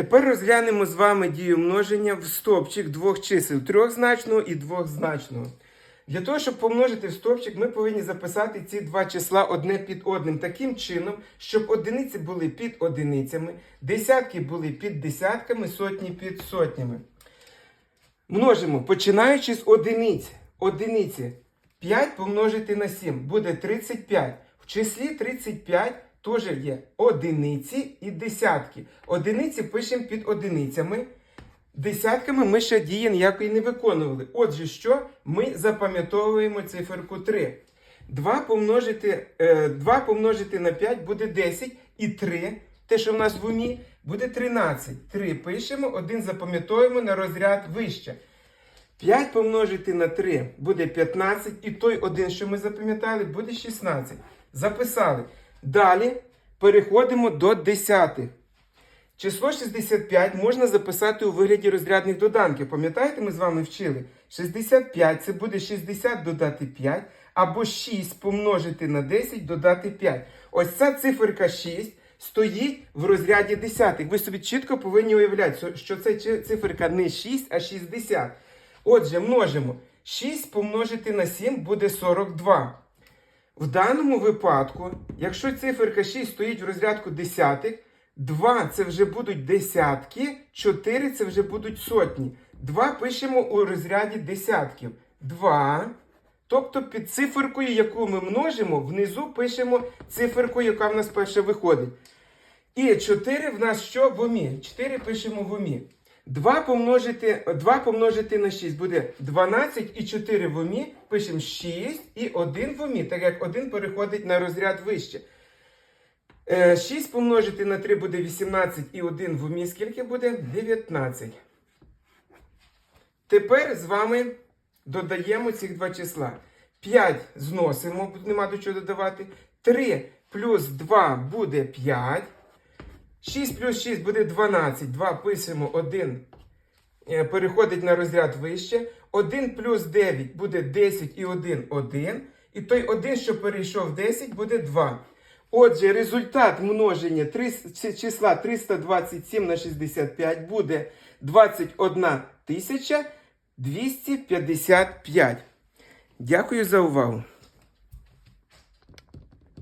Тепер розглянемо з вами дію множення в стовпчик двох чисел трьохзначного і двохзначного. Для того, щоб помножити в стовпчик, ми повинні записати ці два числа одне під одним таким чином, щоб одиниці були під одиницями, десятки були під десятками, сотні під сотнями. Множимо, починаючи з одиниць. Одиниці 5 помножити на 7 буде 35. В числі 35 теж є одиниці і десятки. Одиниці пишемо під одиницями. Десятками ми ще дії ніякої не виконували. Отже, що? Ми запам'ятовуємо циферку 3. 2 помножити, е, 2 помножити на 5 буде 10 і 3, те, що в нас в умі, буде 13. 3 пишемо, 1 запам'ятовуємо на розряд вище. 5 помножити на 3 буде 15, і той один, що ми запам'ятали, буде 16. Записали. Далі переходимо до десятих. Число 65 можна записати у вигляді розрядних доданків. Пам'ятаєте, ми з вами вчили? 65 це буде 60 додати 5, або 6 помножити на 10 додати 5. Ось ця циферка 6 стоїть в розряді десятих. Ви собі чітко повинні уявляти, що це циферка не 6, а 60. Отже, множимо. 6 помножити на 7 буде 42. В даному випадку, якщо циферка 6 стоїть в розрядку десятих, 2 це вже будуть десятки, 4 це вже будуть сотні. 2 пишемо у розряді десятків. 2. Тобто під циферкою, яку ми множимо, внизу пишемо циферку, яка в нас перша виходить. І 4 в нас що в умі? 4 пишемо в умі. 2 помножити, 2 помножити на 6 буде 12 і 4 в умі. Пишемо 6 і 1 в умі, так як 1 переходить на розряд вище. Е, 6 помножити на 3 буде 18 і 1 в умі. Скільки буде? 19. Тепер з вами додаємо цих два числа. 5 зносимо, нема до чого додавати. 3 плюс 2 буде 5. 6 плюс 6 буде 12. 2 пишемо 1. е, Переходить на розряд вище. 1 плюс 9 буде 10 і 1 1. І той 1, що перейшов 10, буде 2. Отже, результат множення три- чи- числа 327 на 65 буде 21 255. Дякую за увагу.